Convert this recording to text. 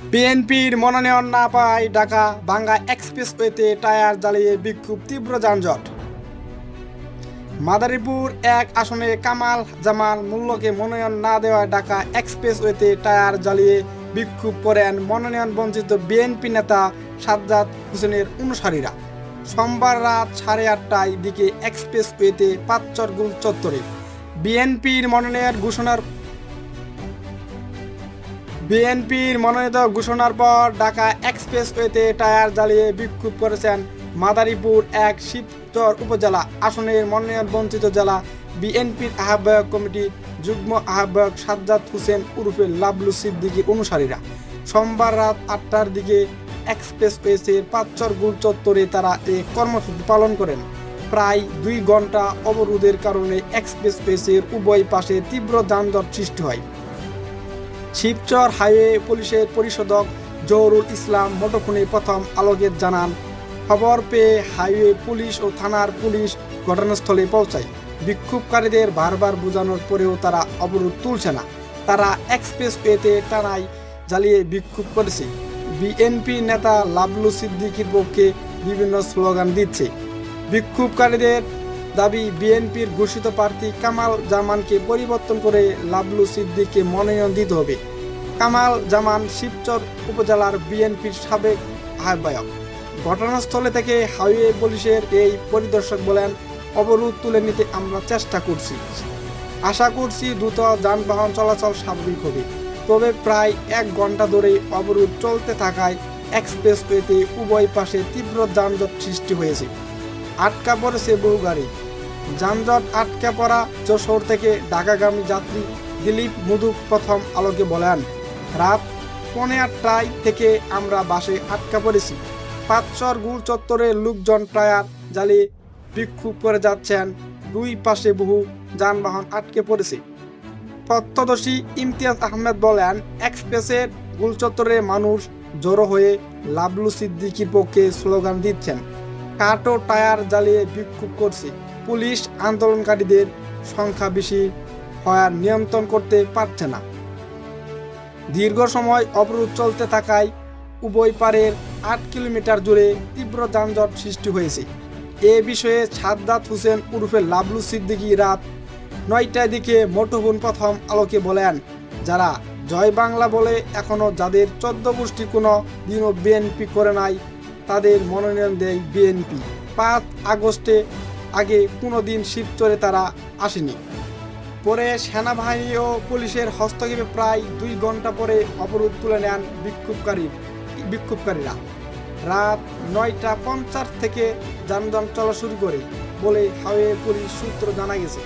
বিএনপির মনোনয়ন না পায় ঢাকা ভাঙ্গা এক্সপ্রেসওয়েতে টায়ার জ্বালিয়ে বিক্ষোভ, তীব্র যানজট। মাদারীপুর এক আসনে কামাল জামাল মূল্যকে মনোনয়ন না দেওয়ায় ঢাকা এক্সপ্রেসওয়েতে টায়ার জ্বালিয়ে বিক্ষোভ করেন মনোনয়ন বঞ্চিত বিএনপি নেতা সাজ্জাদ হোসেনের অনুসারীরা। সোমবার রাত সাড়ে আটটায় দিকে এক্সপ্রেসওয়েতে পাঁচচরগুল চত্বরে বিএনপির মনোনয়ন ঘোষণার বিএনপির মনোনীত ঘোষণার পর ঢাকা এক্সপ্রেসওয়েতে টায়ার জ্বালিয়ে বিক্ষোভ করেছেন মাদারীপুর এক শিবচর উপজেলা আসনের মনোনয়ন বঞ্চিত জেলা বিএনপির আহ্বায়ক কমিটি যুগ্ম আহ্বায়ক সাজ্জাদ হোসেন উরফে লাবলু সিদ্দিকী অনুসারীরা। সোমবার রাত আটটার দিকে এক্সপ্রেসওয়েসের পাঁচচর গুল চত্বরে তারা এ কর্মসূচি পালন করেন। প্রায় দুই ঘণ্টা অবরোধের কারণে এক্সপ্রেসওয়েসের উভয় পাশে তীব্র যানজট সৃষ্টি হয়। শিবচর হাইওয়ে পুলিশের পরিশোধক জহরুল ইসলাম মুঠোফোনে প্রথম আলোকে জানান, খবর পেয়ে হাইওয়ে পুলিশ ও থানার পুলিশ ঘটনাস্থলে পৌঁছায়। বিক্ষোভকারীদের বারবার বোঝানোর পরেও তারা অবরোধ তুলছে না। তারা এক্সপ্রেস এক্সপ্রেসওয়েতে টানাই জ্বালিয়ে বিক্ষোভ করেছে। বিএনপি নেতা লাবলু সিদ্দিকির পক্ষে বিভিন্ন স্লোগান দিচ্ছে। বিক্ষোভকারীদের দাবি বিএনপির ঘোষিত প্রার্থী কামাল জামানকে পরিবর্তন করে লাবলু সিদ্দিককে মনোনয়ন দিতে হবে। কামাল জামান শিবচর উপজেলার বিএনপির সাবেক আহ্বায়ক। ঘটনাস্থলে থেকে হাইওয়ে পুলিশের এই পরিদর্শক বলেন, অবরোধ তুলে নিতে আমরা চেষ্টা করছি। আশা করছি দ্রুত যানবাহন চলাচল স্বাভাবিক হবে। তবে প্রায় এক ঘণ্টা ধরে অবরোধ চলতে থাকায় এক্সপ্রেসওয়েতে উভয় পাশে তীব্র যানজট সৃষ্টি হয়েছে। আটকা পড়েছে বহু গাড়ি। যানজট আটকে পড়া যশোর থেকে ঢাকাগামী যাত্রী দিলীপ মুদুক প্রথম আলোকে বলেন, রাত পৌনে আটটায় থেকে আমরা বাসে আটকা পড়েছি। পাঁচশর গুল চত্বরে লোকজন টায়ার জ্বালিয়ে বিক্ষোভ করে যাচ্ছেন। দুই পাশে বহু যানবাহন আটকে পড়েছে। প্রত্যদর্শী ইমতিয়াজ আহমেদ বলেন এক্সপ্রেসের গুলচত্বরে মানুষ জড়ো হয়ে লাবলু সিদ্দিকির পক্ষে স্লোগান দিচ্ছেন কাটো টায়ার জ্বালিয়ে বিক্ষোভ করছে। পুলিশ আন্দোলনকারীদের সংখ্যা বেশি হওয়ার নিয়ন্ত্রণ করতে পারছে না। দীর্ঘ সময় অবরোধ চলতে থাকায় উভয় পারের আট কিলোমিটার জুড়ে তীব্র যানজট সৃষ্টি হয়েছে। এ বিষয়ে সাদ্দাত হোসেন উরফে লাবলু সিদ্দিকী রাত নয়টার দিকে মোটফোন প্রথম আলোকে বলেন, যারা জয় বাংলা বলে এখনও যাদের চোদ্দ গোষ্ঠী কোনো দিনও বিএনপি করে নাই, তাদের মনোনয়ন দেয় বিএনপি। পাঁচ আগস্টে আগে কোনো দিন শিবচরে তারা আসেনি। পরে সেনাবাহিনী ও পুলিশের হস্তক্ষেপে প্রায় দুই ঘণ্টা পরে অবরোধ তুলে নেন বিক্ষোভকারী বিক্ষোভকারীরা। রাত নয়টা পঞ্চাশ থেকে যানবাহন চলা শুরু করে বলে হাওয়ে পুলিশ সূত্র জানা গেছে।